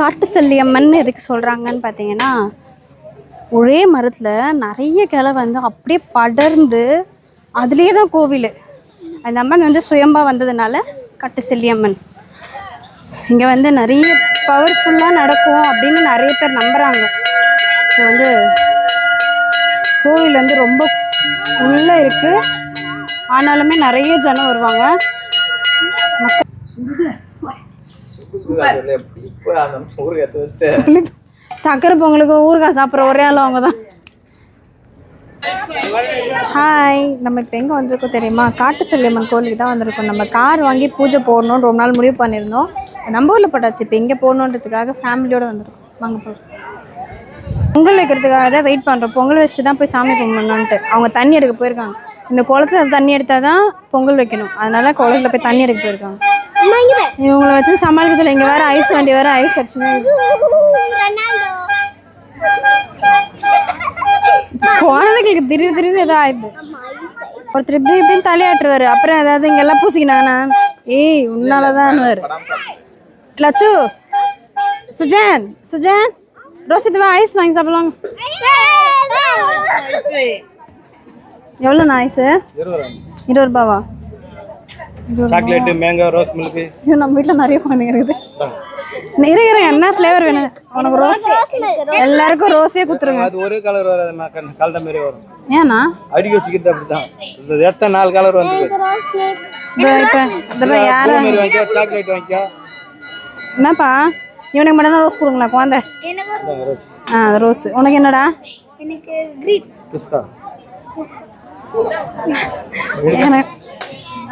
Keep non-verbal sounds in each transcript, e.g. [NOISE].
காட்டு செல்லியம்மன் எதுக்கு சொல்கிறாங்கன்னு பார்த்தீங்கன்னா ஒரே மரத்தில் நிறைய கிளை வந்து அப்படியே படர்ந்து அதுலேயே தான் கோவில். அந்த அம்மன் வந்து சுயம்பாக வந்ததுனால காட்டு செல்லியம்மன். இங்கே வந்து நிறைய பவர்ஃபுல்லாக நடக்கும் அப்படின்னு நிறைய பேர் நம்புகிறாங்க இப்போ வந்து கோவில் வந்து ரொம்ப உள்ளே இருக்குது ஆனாலுமே நிறைய ஜனம் வருவாங்க. மக்கள் அந்த ஊருக்கு எடுத்து வச்சுட்டு சக்கரை பொங்கலுக்கு ஊறுகாய் சாப்பிட்ற ஒரே ஆள் அவங்க தான் ஹாய் நம்ம இப்போ எங்கே வந்திருக்கோம் தெரியுமா? காட்டு செல்லியம்மன் கோயிலுக்கு தான் வந்திருக்கோம். நம்ம கார் வாங்கி பூஜை போடணும்னு ரொம்ப நாள் முடிவு பண்ணியிருந்தோம். நம்ம ஊரில் போட்டாச்சு. இப்போ இங்கே போகணுன்றதுக்காக ஃபேமிலியோடு வந்திருக்கோம். வாங்க போகிறோம் பொங்கல் வைக்கிறதுக்காக தான் வெயிட் பண்ணுறோம் பொங்கல் வச்சுட்டு தான் போய் சாமி கும்பிடணுன்ட்டு அவங்க தண்ணி எடுக்க போயிருக்காங்க. இந்த குளத்துல தண்ணி எடுத்தால் தான் பொங்கல் வைக்கணும். அதனால குளத்துல போய் தண்ணி எடுக்க போயிருக்காங்க. இவங்களை வச்சு சமாளிக்கிறதுல இங்கே வேற ஐஸ் வண்டி வேற ஐஸ் அடிச்சுன்னு குழந்தைங்களுக்கு திடீர் திடீர்னு ஏதோ ஆயிடுது. ஒருத்தர் இப்படி இப்படின்னு தலையாட்டுருவாரு. அப்புறம் ஏதாவது இங்கெல்லாம் பூசிக்கினாங்கன்னா ஏய் உன்னாலதான் லட்சு சுஜான் சுஜான் ரோஷித் வா ஐஸ் வாங்கி சாப்பிடலாம். எவ்வளோண்ணா ஐஸு இருபது ரூபாவா? சாக்லேட்டு மேங்கோ ரோஸ் மில்க்கு இது நம்ம வீட்டில் நிறைய குழந்தைங்க இருக்குது. நிறைய என்ன ஃப்ளேவர் வேணும்? உனக்கு ரோஸ் எல்லாருக்கும் ரோஸே கொடுத்துருங்க. அது ஒரே கலர் வராது கலந்த மாதிரி வரும். ஏண்ணா அடிக்க வச்சுக்கிறது அப்படிதான். இந்த எத்தனை நாலு கலர் வந்து இப்போ யாரும் மாதிரி வாங்கிக்கோ சாக்லேட் வாங்கிக்கோ. என்னப்பா? இவனுக்கு மட்டும் தான் ரோஸ் கொடுங்களா குழந்தை ஆ ரோஸ் உனக்கு என்னடா? பிஸ்தா. எனக்கு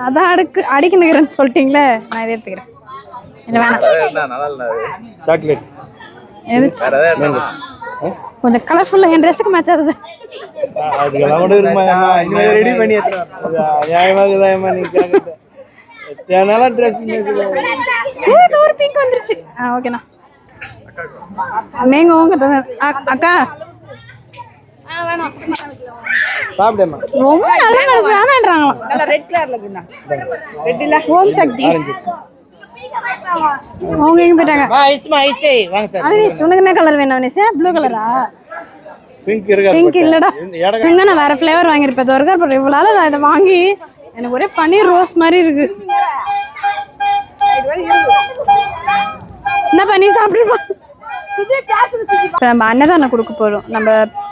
அதான் அடுக்கு அடிக்க நிற்கிறேன்னு சொல்லிட்டீங்களே நான் இதை எடுத்துக்கிறேன். இல்லை வேணாம். நல்லா இல்லை சாக்லேட். எது கொஞ்சம் கலர்ஃபுல்லாக என் ட்ரெஸ்ஸுக்கு மேட்ச் ஆகுது. அதுக்கெல்லாம் கூட இன்னும் ரெடி பண்ணி கேட்கறது தேனாலாம் ட்ரெஸ் ஒரு பிங்க் வந்துருச்சு. ஆ ஓகேண்ணா மேங்க உங்ககிட்ட அக்கா. சாப்பிடேம்மா ரொம்ப நல்ல கலர் வேணான்றாங்களாம். நல்லா ரெட் கலர்ல இருக்குண்ணா. ரெட் இல்ல ஓம் சக்தி. அவங்க எங்க போயிட்டாங்க? ஐஸ்மா ஐஸே வாங்க சார். அவனேஷ் உனக்கு என்ன கலர் வேணும் அவனேஷ் ப்ளூ கலரா பிங்க் இருக்காது பிங்க் இல்லடா. நான் வேற ஃப்ளேவர் வாங்கியிருப்பேன் துர்கர் படம் இவ்வளோ நான் இதை வாங்கி எனக்கு ஒரே பன்னீர் ரோஸ் மாதிரி இருக்கு. என்ன பண்ணி சாப்பிடுமா? இப்போ நம்ம அன்னதானம் கொடுக்க போகிறோம் நம்ம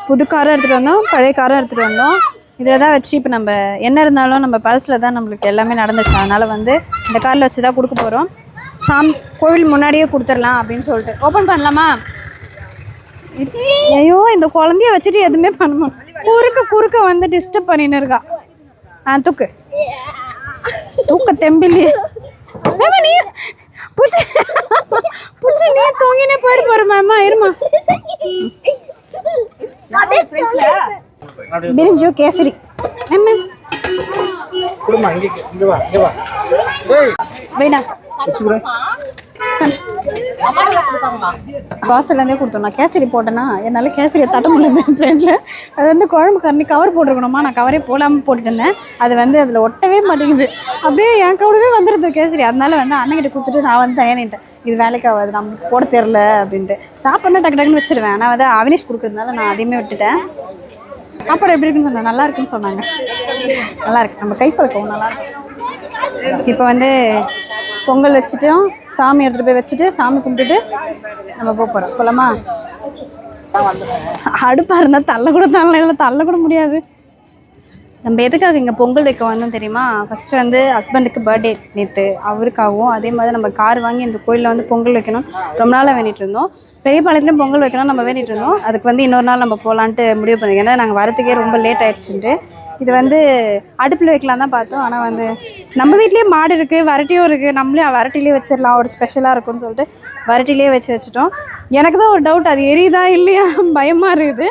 புது காரம் எடுத்துகிட்டு வந்தோம் பழைய காரம் எடுத்துகிட்டு வந்தோம். இதில் தான் வச்சு இப்போ நம்ம என்ன இருந்தாலும் நம்ம பழசில் தான் நம்மளுக்கு எல்லாமே நடந்துச்சு. அதனால் வந்து இந்த காரில் வச்சு தான் கொடுக்க போகிறோம் சாம் கோவில் முன்னாடியே கொடுத்துடலாம் அப்படின்னு சொல்லிட்டு. ஓப்பன் பண்ணலாமா? ஐயோ இந்த குழந்தைய வச்சுட்டு எதுவுமே பண்ண முடியும் குறுக்க குறுக்க வந்து டிஸ்டர்ப் பண்ணின்னு இருக்கா. ஆ தூக்கு. தூக்க தெம்பிலி. நீ பூச்சி. பூச்சி நீ தூங்கினே போயிட்டு போறமா அம்மா இருமா பிரிஞ்சு கேசரி அம்மா கொடுமா இங்கே இங்கே வா இங்கே வா ஏய் வேடா வச்சுக்கிறேன். வாசல்லேருந்தே கொடுத்தோம். நான் கேசரி போட்டேன்னா என்னால் கேசரியை தட்ட முடியல ட்ரெயினில் [LAUGHS] அது வந்து குழம்பு கண்ணி கவர் போட்டிருக்கணுமா? நான் கவரே போடாமல் போட்டுட்டு இருந்தேன் அது வந்து அதில் ஒட்டவே மாட்டேங்குது. அப்படியே என் கூடவே வந்துடுது கேசரி. அதனால வந்து அண்ணன்கிட்ட கொடுத்துட்டு நான் வந்து தயனிட்டேன் இது வேலைக்கு ஆகாது நம்ம போட தெரில அப்படின்ட்டு. சாப்பாடுனா டக்கு டக்குன்னு வச்சிருவேன். ஆனால் வந்து அவனேஷ் கொடுக்கறதுனால நான் அதையுமே விட்டுட்டேன். சாப்பாடு எப்படி இருக்குன்னு சொன்னாங்க? நல்லா இருக்குன்னு சொன்னாங்க. நல்லா இருக்கு. நம்ம கை பழக்கம் நல்லா இருக்கு. இப்போ வந்து பொங்கல் வச்சுட்டோம் சாமி எடுத்துகிட்டு போய் வச்சுட்டு சாமி கும்பிட்டுட்டு நம்ம போக போகிறோம் போலாமா? அடுப்பாக இருந்தால் தள்ள கூட தள்ள இல்லை தள்ள கூட முடியாது. நம்ம எதுக்காக இங்கே பொங்கல் வைக்க வந்தோம் தெரியுமா? ஃபஸ்ட்டு வந்து ஹஸ்பண்டுக்கு பர்த்டே நேற்று அவருக்காகவும் அதே மாதிரி நம்ம கார் வாங்கி இந்த கோயிலில் வந்து பொங்கல் வைக்கணும். ரொம்ப நாளாக வேண்டிட்டு இருந்தோம். பெரிய பாளையத்துலேயும் பொங்கல் வைக்கணும் நம்ம வேண்டிட்டு இருந்தோம். அதுக்கு வந்து இன்னொரு நாள் நம்ம போகலான்ட்டு முடிவு பண்ணி ஏன்னா நாங்கள் வரத்துக்கே ரொம்ப லேட் ஆயிடுச்சுன்ட்டு. இது வந்து அடுப்பில் வைக்கலாம் தான் பார்த்தோம். ஆனால் வந்து நம்ம வீட்லேயே மாடு இருக்குது வரட்டியும் இருக்குது நம்மளே வரட்டிலே வச்சிடலாம். ஒரு ஸ்பெஷலாக இருக்கும்னு சொல்லிட்டு வரட்டிலே வச்சு வச்சுட்டோம். எனக்கு தான் ஒரு டவுட் அது எரியுதா இல்லையா? [LAUGHS] பயமாக இருக்குது.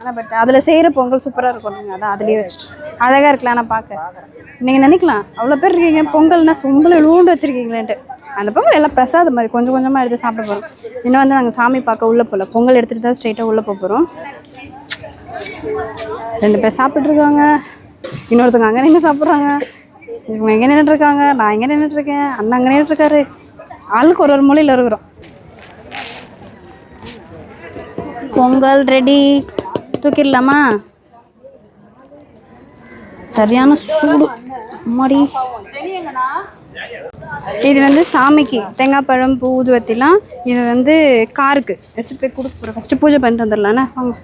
ஆனால் பட் அதில் செய்கிற பொங்கல் சூப்பராக இருக்கும். நீங்கள் அதான் அதுலேயே வச்சுட்டோம் அழகாக இருக்கலாம் நான் பார்க்க. நீங்கள் நினைக்கலாம். அவ்வளோ பேர் இருக்கீங்க. பொங்கல்னா சொம்பளை லூண்டு வச்சுருக்கீங்களேன்ட்டு. அந்த பொங்கல் எல்லாம் பிரசாதம் மாதிரி கொஞ்சம் கொஞ்சமாக எடுத்து சாப்பிட போகிறோம் இன்னும் வந்து நாங்கள் சாமி பார்க்க உள்ளே போகல பொங்கல் எடுத்துகிட்டு தான் ஸ்ட்ரைட்டாக உள்ளே போக போகிறோம் ரெண்டு பேர் சாப்பிட்ருக்காங்க இன்னொருத்தவங்க அங்கே நின்று சாப்பிட்றாங்க. இவங்க எங்கே நின்றுட்டுருக்காங்க நான் எங்கே நின்றுட்டுருக்கேன் அண்ணன் அங்கே நின்றுட்டுருக்காரு ஆளுக்கு ஒரு ஒரு மூலையில் இருக்கிறோம். பொங்கல் ரெடி தூக்கிடலாமா? சரியான சூடு. அம்மாடி. இது வந்து சாமிக்கு தேங்காய் பழம் பூ ஊதுவத்திலாம் இது வந்து காருக்கு. எடுத்துட்டு போய் கொடுக்க போகிறோம் ஃபஸ்ட்டு பூஜை பண்ணிட்டு வந்துடலாண்ணே வாங்க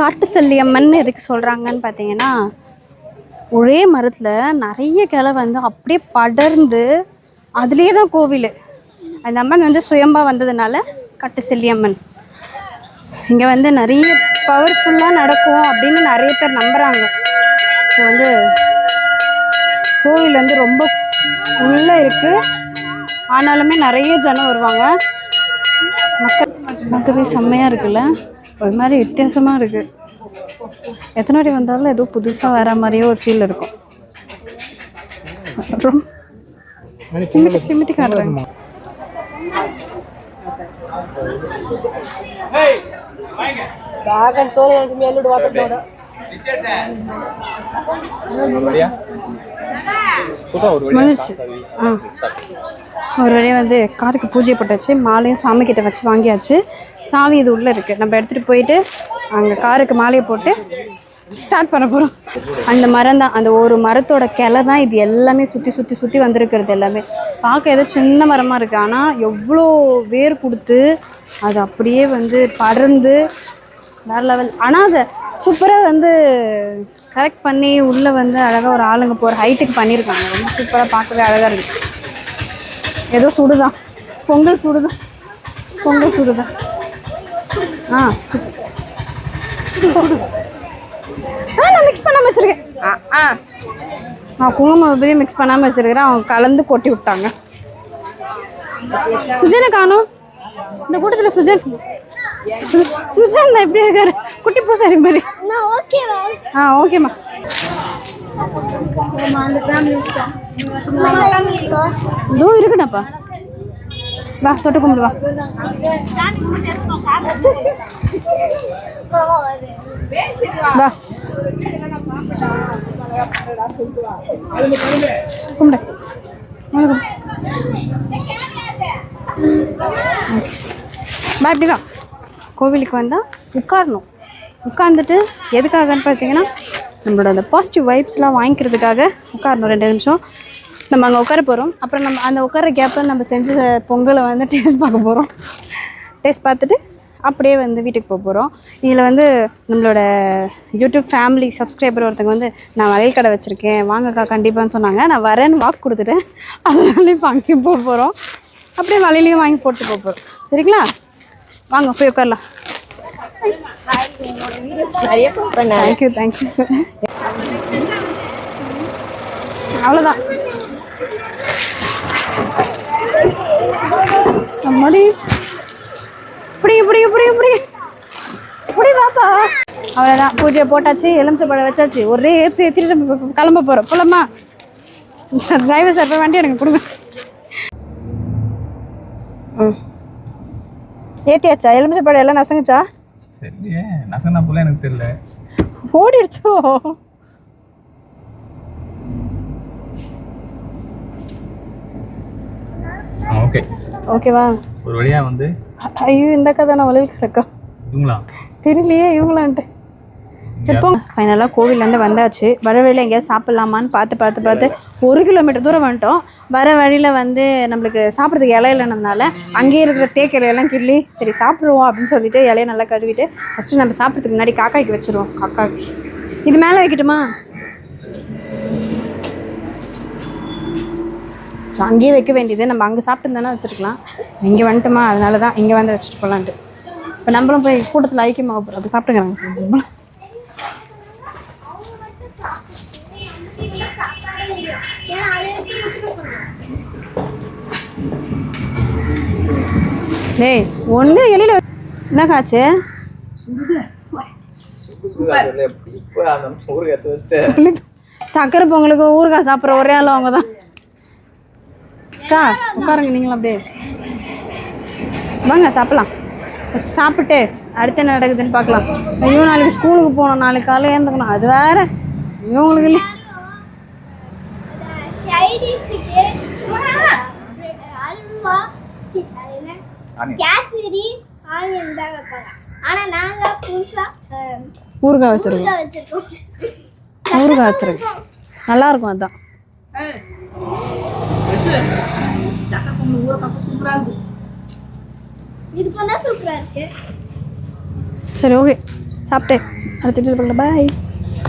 காட்டு சல்லியம்மன் எதுக்கு சொல்கிறாங்கன்னு பார்த்தீங்கன்னா ஒரே மரத்தில் நிறைய கிளை வந்து அப்படியே படர்ந்து அதுலேயே தான் கோவில். அந்த அம்மன் வந்து சுயம்பா வந்ததுனால காட்டு செல்லியம்மன். இங்கே வந்து நிறைய பவர்ஃபுல்லாக நடக்கும் அப்படின்னு நிறைய பேர் நம்புகிறாங்க இப்போ வந்து கோவில் வந்து ரொம்ப உள்ளே இருக்குது ஆனாலுமே நிறைய ஜனம் வருவாங்க. மக்கள் பார்க்கவே செம்மையாக இருக்குல்ல? ஒரு மாதிரி வித்தியாசமாக இருக்குது எத்தனை வாட்டி வந்தாலும் ஏதோ புதுசாக வர மாதிரியோ ஒரு ஃபீல் இருக்கும். அப்புறம் சிமிட்டி சிமிட்டி காட்டுறாங்க மேலோடு வாட்டர் வந்துருச்சு. ஆ. ஒரு வழியாக வந்து காருக்கு பூஜை போட்டாச்சு. மாலையும் சாமி கிட்ட வச்சு வாங்கியாச்சு. சாவி இது உள்ளே இருக்குது நம்ம எடுத்துகிட்டு போயிட்டு அங்கே காருக்கு மாலையை போட்டு ஸ்டார்ட் பண்ண போகிறோம் அந்த மரம் தான். அந்த ஒரு மரத்தோட கிளை தான் இது எல்லாமே சுற்றி சுற்றி சுற்றி வந்திருக்கிறது எல்லாமே. பார்க்க ஏதோ சின்ன மரமாக இருக்குது ஆனால் எவ்வளோ வேர் கொடுத்து அது அப்படியே வந்து படர்ந்து வேற லெவல் ஆனால் அதை சூப்பராக வந்து கரெக்ட் பண்ணி உள்ளே வந்து அழகாக ஒரு ஆளுங்க போகிற ஹைட்டுக்கு பண்ணியிருக்காங்க ரொம்ப சூப்பராக பார்க்கவே அழகாக இருக்குது ஏதோ சுடுதான். பொங்கல் சுடுதான். பொங்கல் சுடுதான். ஆ. ஆ நான் மிக்ஸ் பண்ணாமல் வச்சுருக்கேன். நான் குங்குமம் எப்படியும் மிக்ஸ் பண்ணாமல் வச்சுருக்கிறேன். அவங்க கலந்து கொட்டி விட்டாங்க. சுஜனை காணும் இந்த கூட்டத்தில் சுஜன் சுஜன் எப்படி இருக்காரு? குட்டி பூசாரி மாதிரி. ஆ ஓகேம்மா இதோ இருக்குடாப்பா வா தொட்டு கும்பிடு வா. வா. கும்பிடு. வா இப்படி வா கோவிலுக்கு வந்தால் உட்காரணும். உட்கார்ந்துட்டு எதுக்காகன்னு பார்த்தீங்கன்னா நம்மளோட அந்த பாசிட்டிவ் வைப்ஸ்லாம் வாங்கிக்கிறதுக்காக உட்காரணும். ரெண்டு நிமிஷம். நம்ம அங்கே உட்கார போகிறோம் அப்புறம் நம்ம அந்த உட்கார கேப்பில் நம்ம செஞ்ச பொங்கலை வந்து டேஸ்ட் பார்க்க போகிறோம் டேஸ்ட் பார்த்துட்டு அப்படியே வந்து வீட்டுக்கு போக போகிறோம் இதில் வந்து நம்மளோட யூடியூப் ஃபேமிலி சப்ஸ்கிரைபர் ஒருத்தங்க வந்து நான் வளையல் கடை வச்சுருக்கேன். வாங்கக்கா கண்டிப்பான்னு சொன்னாங்க. நான் வரேன்னு வாக்கு கொடுத்துட்டேன். அதனால இப்போ அங்கேயும் போக போகிறோம் அப்படியே வலையிலையும் வாங்கி போட்டு போக போகிறோம் சரிங்களா? வாங்க போய் உட்காரலாம். தேங்க்யூ தேங்க்யூ அவ்வளோதான் அம்மாடி. பிடிங்க பிடிங்க பிடிங்க பிடிங்க. பிடி பாப்பா அவ்வளோதான் பூஜையை போட்டாச்சு எலுமிச்சை பழம் வச்சாச்சு. ஒரே ஏற்றி ஏற்றிட்டு கிளம்ப போகிறோம் போலாமா? டிரைவர் சார் போய் வண்டி எனக்கு கொடுங்க. ஏற்றியாச்சா எலுமிச்சை பழம் எல்லாம் நசங்குச்சா? சரியே நசனா போல எனக்கு தெரியல. ஓடிடுச்சோ? ஓகே. ஓகேவா ஒரு வழியா வந்து ஐயோ இந்த கதை நான் வளையல் கிடக்கா? இவங்களா? தெரியலையே இவங்களான்ட்டு. சரி போங்க ஃபைனலாக கோவிலேருந்து வந்தாச்சு. வர வழியில் எங்கேயாவது சாப்பிட்லாமான்னு பார்த்து பார்த்து பார்த்து ஒரு கிலோமீட்டர் தூரம் வந்துட்டோம். வர வழியில் வந்து நம்மளுக்கு சாப்பிட்றதுக்கு இலை இல்லைனதுனால அங்கேயே இருக்கிற தேக்கு இலையெல்லாம் கிள்ளி சரி சாப்பிடுவோம் அப்படின்னு சொல்லிட்டு இலையை நல்லா கழுவிட்டு ஃபஸ்ட்டு நம்ம சாப்பிட்றதுக்கு முன்னாடி காக்காய்க்கு வச்சுருவோம். காக்காய்க்கு இது மேலே வைக்கட்டுமா? ஸோ அங்கேயே வைக்க வேண்டியது நம்ம அங்கே சாப்பிட்டு தானே வச்சுருக்கலாம். இங்கே வந்துட்டோமா? அதனால தான் இங்கே வந்து வச்சுட்டு போகலான்ட்டு இப்போ நம்மளும் போய் கூட்டத்தில் ஐக்கியமாக அப்போ சாப்பிட்டுக்கிறாங்க டேய் ஒன்று எலியில் என்ன காச்சு சக்கரை பொங்கலுக்கு ஊறுகாய் சாப்பிட்ற ஒரே ஆள் அவங்க தான் அக்கா உட்காருங்க நீங்களும் அப்படியே. வாங்க சாப்பிட்லாம். சாப்பிட்டு அடுத்து என்ன நடக்குதுன்னு பார்க்கலாம். ஐயோ நாளைக்கு ஸ்கூலுக்கு போகணும் நாளைக்கு காலையில் ஏந்துக்கணும் அது வேற. இவங்களுக்கு இல்லை கேசரி ஆனியன் தான் வைப்பாங்க. ஆனா நாங்க புதுசா அஹ், ஊறுகாய் வச்சிருக்கோம். ஊறுகாய் வச்சிருக்கோம். ஊறுகாய் வச்சிருக்கோம். நல்லா இருக்கும் அதான் சரி ஓகே சாப்பிட்டு அடுத்த பாய்